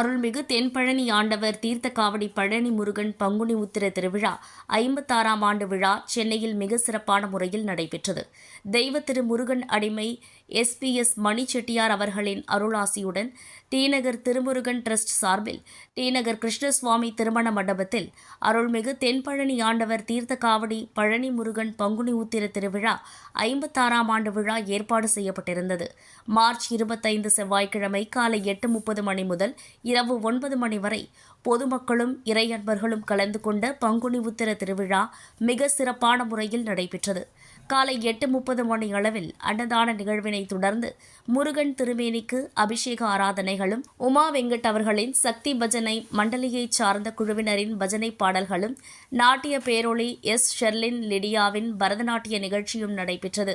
அருள்மிகு தென்பழனி ஆண்டவர் தீர்த்த காவடி பழனி முருகன் பங்குனி உத்திர திருவிழா ஐம்பத்தாறாம் ஆண்டு விழா சென்னையில் மிக சிறப்பான முறையில் நடைபெற்றது. தெய்வ திரு முருகன் அடிமை எஸ்பிஎஸ் மணி செட்டியார் அவர்களின் அருளாசியுடன் டிநகர் திருமுருகன் ட்ரஸ்ட் சார்பில் டிநகர் கிருஷ்ணசுவாமி திருமண மண்டபத்தில் அருள்மிகு தென்பழனி ஆண்டவர் தீர்த்தக்காவடி பழனி முருகன் பங்குனி உத்திர திருவிழா ஐம்பத்தாறாம் ஆண்டு விழா ஏற்பாடு செய்யப்பட்டிருந்தது. மார்ச் இருபத்தைந்து செவ்வாய்க்கிழமை காலை எட்டு முப்பது மணி முதல் இரவு ஒன்பது மணி வரை பொதுமக்களும் இறையன்பர்களும் கலந்து கொண்ட பங்குனி உத்திர திருவிழா மிக சிறப்பான முறையில் நடைபெற்றது. காலை எட்டு முப்பது மணி அளவில் அன்னதான நிகழ்வினை தொடர்ந்து முருகன் திருமேனிக்கு அபிஷேக ஆராதனைகளும் உமா வெங்கட் அவர்களின் சக்தி பஜனை மண்டலியைச் சார்ந்த குழுவினரின் பஜனை பாடல்களும் நாட்டிய பேரொளி எஸ். ஷெர்லின் லிடியாவின் பரதநாட்டிய நிகழ்ச்சியும் நடைபெற்றது.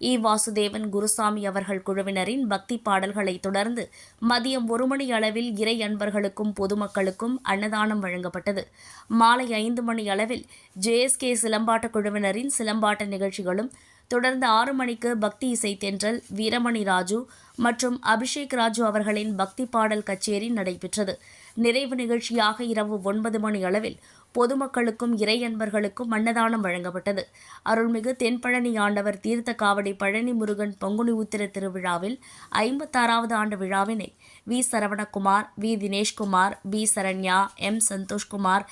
இ. வாசுதேவன் குருசாமி அவர்கள் குழுவினரின் பக்தி பாடல்களை தொடர்ந்து மதியம் ஒரு மணி அளவில் இறை அன்பர்களுக்கும் பொதுமக்களுக்கும் அன்னதானம் வழங்கப்பட்டது. மாலை ஐந்து மணி அளவில் ஜேஎஸ்கே சிலம்பாட்ட குழுவினரின் சிலம்பாட்ட நிகழ்ச்சிகளும் தொடர்ந்து ஆறு மணிக்கு பக்தி இசை தென்றல் வீரமணி ராஜு மற்றும் அபிஷேக் ராஜு அவர்களின் பக்தி பாடல் கச்சேரி நடைபெற்றது. நிறைவு நிகழ்ச்சியாக இரவு ஒன்பது மணி அளவில் பொதுமக்களுக்கும் இறை அன்பர்களுக்கும் அன்னதானம் வழங்கப்பட்டது. அருள்மிகு தென்பழனி ஆண்டவர் தீர்த்த காவடி பழனி முருகன் பங்குனி உத்திர திருவிழாவில் ஐம்பத்தாறாவது ஆண்டு விழாவினை V. Saravanakumar V. Dineshkumar P Saranya M. Santhoshkumar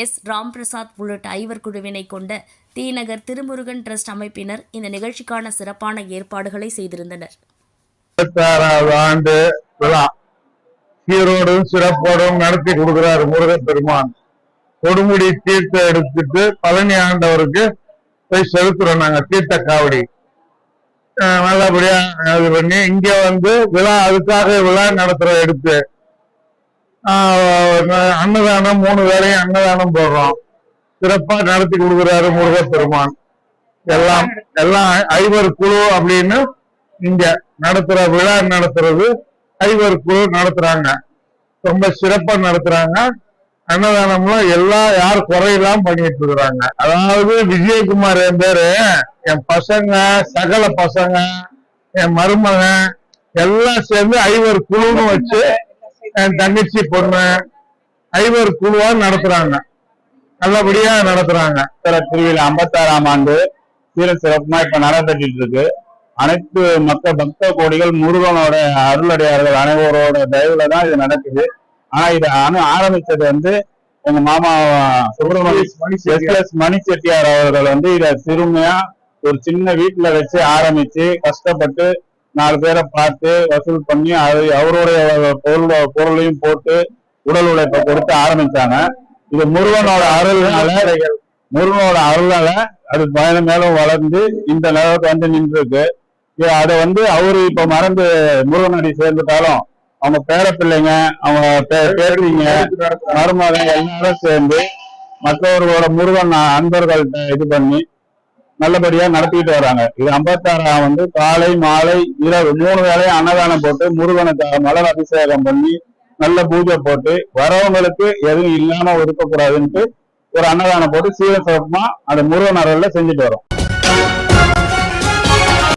S. Ramprasad உள்ளிட்ட ஐவர் குழுவினை கொண்ட தீநகர் திருமுருகன் டிரஸ்ட் அமைப்பினர் இந்த நிகழ்ச்சிக்கான சிறப்பான ஏற்பாடுகளை செய்திருந்தனர். ஆண்டு விழா. சீரோடும் சிறப்போடும் நடத்தி கொடுக்கிறார் முருகன் பெருமான். கொடுமுடி தீர்த்தம் எடுத்துட்டு பழனி ஆண்டவருக்கு போய் செலுத்துறோம் நாங்க தீர்த்த காவடி. நல்லபடியா இது பண்ணி இங்க வந்து விழா அதுக்காக விழா நடத்துற எடுத்து அன்னதானம் மூணு வேளையும் அன்னதானம் போடுறோம். சிறப்பா நடத்தி கொடுக்குறாரு முருகப் பெருமான். எல்லாம் எல்லாம் ஐவர் குழு அப்படின்னு இங்க நடத்துற விழா நடத்துறது ஐவர் குழு நடத்துறாங்க. ரொம்ப சிறப்பா நடத்துறாங்க. அன்னதானம்லாம் எல்லாம் யார் குறையெல்லாம் பண்ணிட்டு இருக்கிறாங்க. அதாவது விஜயகுமார் என் பேரு. என் பசங்க சகல பசங்க என் மருமகன் எல்லாம் சேர்ந்து ஐவர் குழுன்னு வச்சு தங்கச்சி. பொண்ணு. ஐவர் குழுவா நடத்துறாங்க. நல்லபடியா நடத்துறாங்க. சித்திர திருவிழா ஐம்பத்தாறாம் ஆண்டு. சீர சிறப்புமா இப்ப நடைபெற்றுட்டு இருக்கு. அனைத்து மக்க பக்த கோடிகள் முருகனோட அருளடையார்கள் அனைவரோட தயவுல தான் இது நடக்குது. ஆனா இது அணு ஆரம்பிச்சது வந்து எங்க மாமா சுப்பிரமணிய எஸ் எஸ் மணி செட்டியார் அவர்கள் வந்து இத சிறுமையா ஒரு சின்ன வீட்டுல வச்சு ஆரம்பிச்சு கஷ்டப்பட்டு நாலு பேரை பார்த்து வசூல் பண்ணி அது அவருடைய பொருள் பொருளையும் போட்டு உடல் உழைப்பை கொடுத்து ஆரம்பிச்சாங்க. இது முருகனோட அருள்னால முருகனோட அருளால அது பயணம் மேலும் வளர்ந்து இந்த நிலவுக்கு வந்து நின்றுருக்கு. அதை வந்து அவரு இப்ப மறந்து முருகனடி சேர்ந்துட்டாலும் அவங்க பேர பிள்ளைங்க அவங்க பே- பேரீங்க மருமகன் எல்லாரும் சேர்ந்து மற்றவர்களோட முருகன் அன்பர்கள்ட்ட இது பண்ணி நல்லபடியா நடத்திட்டு வராங்க. இது ஐம்பத்தாறாம் வந்து காலை மாலை இரவு மூணு வேளையும் அன்னதானம் போட்டு முருகனுக்கு மலர் அபிஷேகம் பண்ணி நல்ல பூஜை போட்டு வரவங்களுக்கு எதுவும் இல்லாம இருக்கக்கூடாதுன்ட்டு ஒரு அன்னதானம் போட்டு சீர சிறப்புமா அந்த முருகன் அருள்ல செஞ்சுட்டு வரோம்.